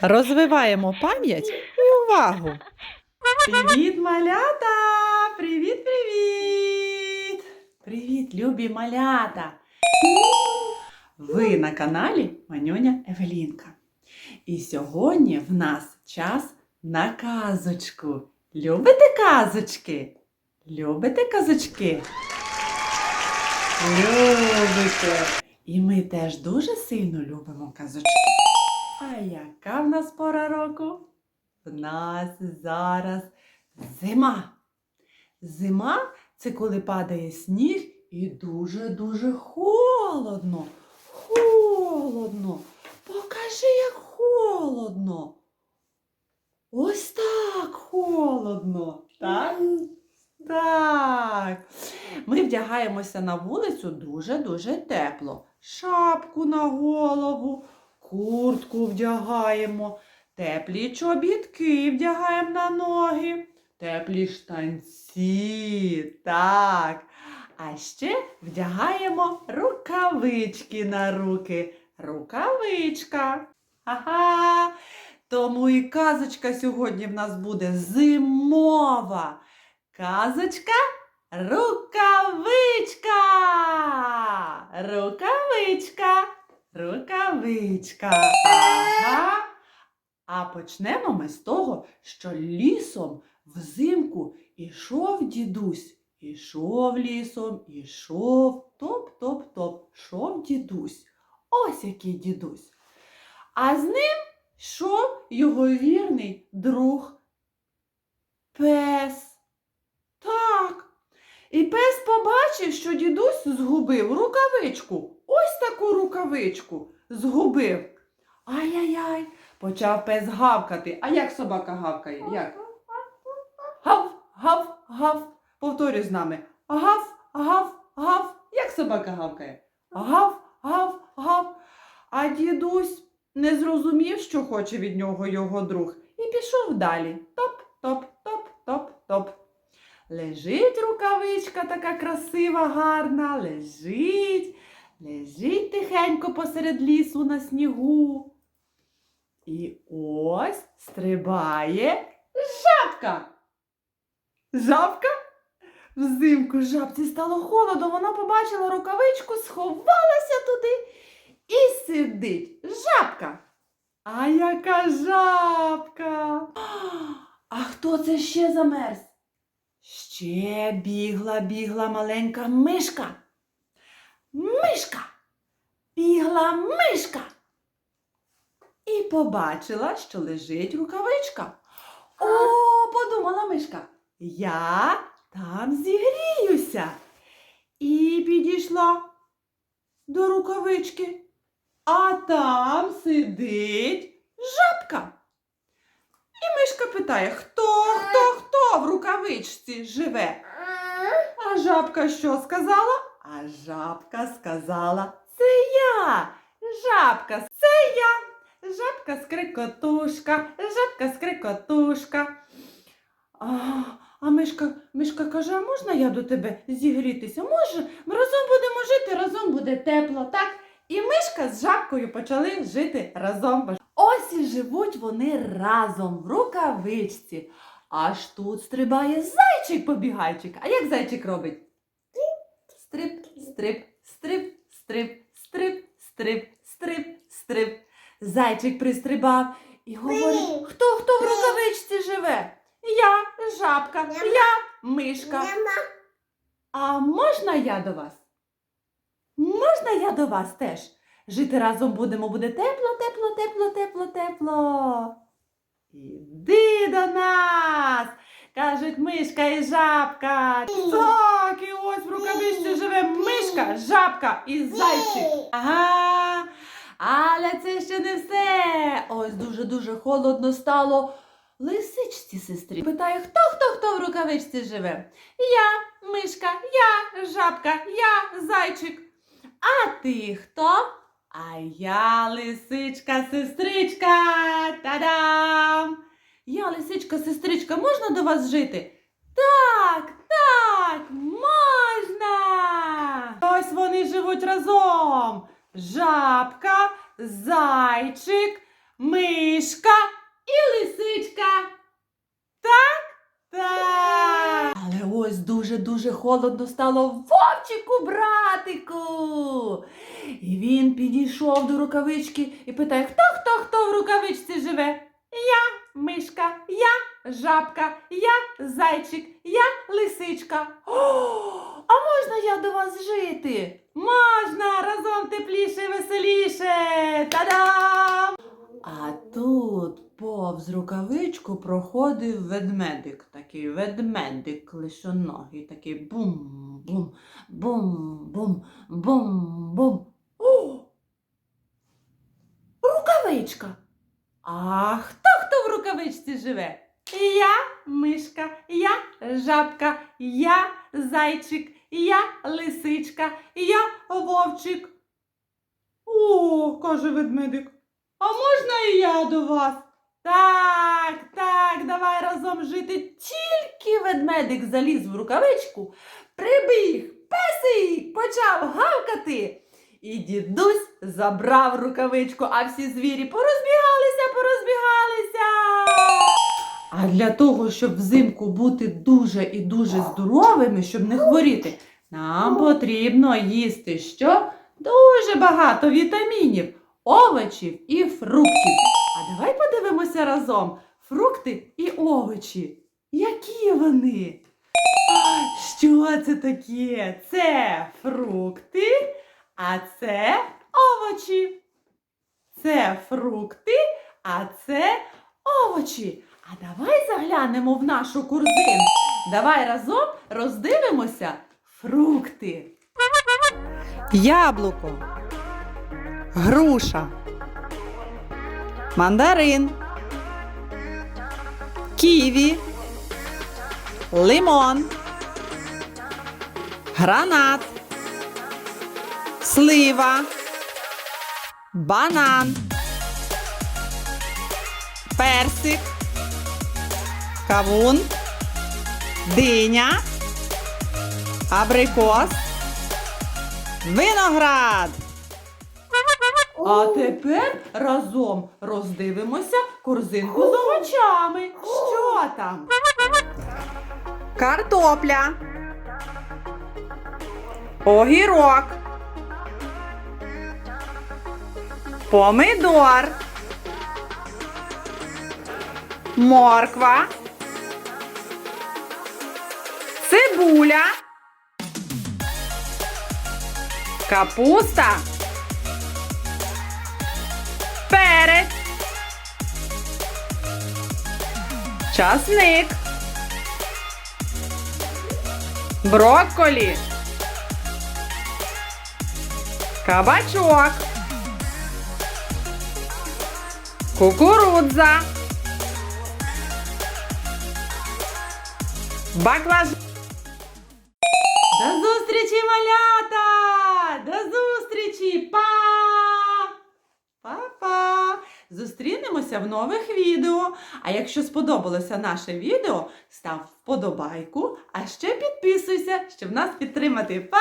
Розвиваємо пам'ять і увагу. Привіт, малята! Привіт, привіт! Привіт, любі малята! Ви на каналі Манюня Евелінка. І сьогодні в нас час на казочку. Любите казочки? Любите казочки? Любите! І ми теж дуже сильно любимо казочки. А яка в нас пора року? В нас зараз зима. Зима це коли падає сніг і дуже-дуже холодно. Холодно. Покажи, як холодно. Ось так холодно. Так? Так. Ми вдягаємося на вулицю дуже-дуже тепло. Шапку на голову, куртку вдягаємо, теплі чобітки вдягаємо на ноги, теплі штанці. Так. А ще вдягаємо рукавички на руки. Рукавичка. Ага. Тому і казочка сьогодні в нас буде зимова. Казочка рукавичка. Рукавичка. Ага. А почнемо ми з того, що лісом взимку ішов дідусь. Ішов лісом, ішов, топ-топ-топ, шов дідусь. Ось який дідусь. А з ним йшов його вірний друг пес. Так. І пес побачив, що дідусь згубив рукавичку. Ось таку рукавичку згубив. Ай-яй-яй, почав пес гавкати. А як собака гавкає? Як? Гав, гав, гав. Повторюй з нами. Гав, гав, гав. Як собака гавкає? Гав, гав, гав. А дідусь не зрозумів, що хоче від нього його друг, і пішов далі. Топ, топ, топ, топ, топ. Лежить рукавичка така красива, гарна, лежить, лежить тихенько посеред лісу на снігу. І ось стрибає жабка. Жабка? Взимку жабці стало холодно, вона побачила рукавичку, сховалася туди і сидить. Жабка. А яка жабка? А хто це ще замерз? Ще бігла, бігла маленька мишка. Мишка. Бігла мишка. І побачила, що лежить рукавичка. О, подумала мишка. Я там зігріюся. І підійшла до рукавички. А там сидить жабка. І мишка питає, хто, хто, хто в рукавичці живе? А жабка що сказала? А жабка сказала, це я. Жабка, це я. Жабка скрикотушка, жабка скрикотушка. А, а мишка, мишка каже, а можна я до тебе зігрітися? Може, ми разом будемо жити, разом буде тепло, так? І мишка з жабкою почали жити разом. Ось і живуть вони разом в рукавичці. Аж тут стрибає зайчик-побігайчик. А як зайчик робить? Стрип, стрип, стрип, стрип, стрип, стрип, стрип, стрип. Зайчик пристрибав і говорить, хто хто в рукавичці живе? Я, жабка, я, мишка. А можна я до вас? Можна я до вас теж? Жити разом будемо, буде тепло, тепло, тепло, тепло, тепло. Іди до нас, кажуть мишка і жабка. Так, і ось в рукавичці живе мишка, жабка і зайчик. Ага. Але це ще не все. Ось дуже-дуже холодно стало лисичці сестрі. Питає, хто хто хто в рукавичці живе? Я, мишка, я, жабка, я, зайчик. А ти хто? А я лисичка, сестричка. Та-дам! Я лисичка, сестричка, можна до вас жити? Так, так, можна. Ось вони живуть разом. Жабка, зайчик, мишка і лисичка. Так? Так. Але ось дуже-дуже холодно стало вовчику братику. І він підійшов до рукавички і питає, хто хто хто в рукавичці живе? Я мишка, я жабка, я зайчик, я лисичка. О, а можна я до вас жити? Можна разом тепліше, веселіше. Та-дам! А тут повз рукавичку проходив ведмедик, такий ведмедик лишоногий, такий бум-бум, бум-бум, бум-бум. О! Рукавичка. А хто хто в рукавичці живе? Я мишка, я жабка, я зайчик, я лисичка, я вовчик. О, каже ведмедик. А можна і я до вас? Так, так, давай разом жити. Тільки ведмедик заліз в рукавичку, прибіг, песик почав гавкати. І дідусь забрав рукавичку, а всі звірі порозбігалися, порозбігалися. А для того, щоб взимку бути дуже і дуже здоровими, щоб не хворіти, нам потрібно їсти що? Дуже багато вітамінів, овочів і фруктів. А давай подивимося разом фрукти і овочі. Які вони? Що це таке? Це фрукти, а це овочі. Це фрукти, а це овочі. А давай заглянемо в нашу корзину. Давай разом роздивимося фрукти. Яблуко, груша, мандарин, ківі, лимон, гранат, слива, банан, персик, кавун, диня, абрикос. Виноград! А тепер разом роздивимося корзинку з овочами. Що там? Картопля. Огірок. Помидор. Морква. Цибуля. Капуста. Перець. Часник. Брокколі. Кабачок. Кукурудза. Баклаж. До зустрічі, малята! До зустрічі! Па! Па-па! Зустрінемося в нових відео. А якщо сподобалося наше відео, став вподобайку, а ще підписуйся, щоб нас підтримати. Па!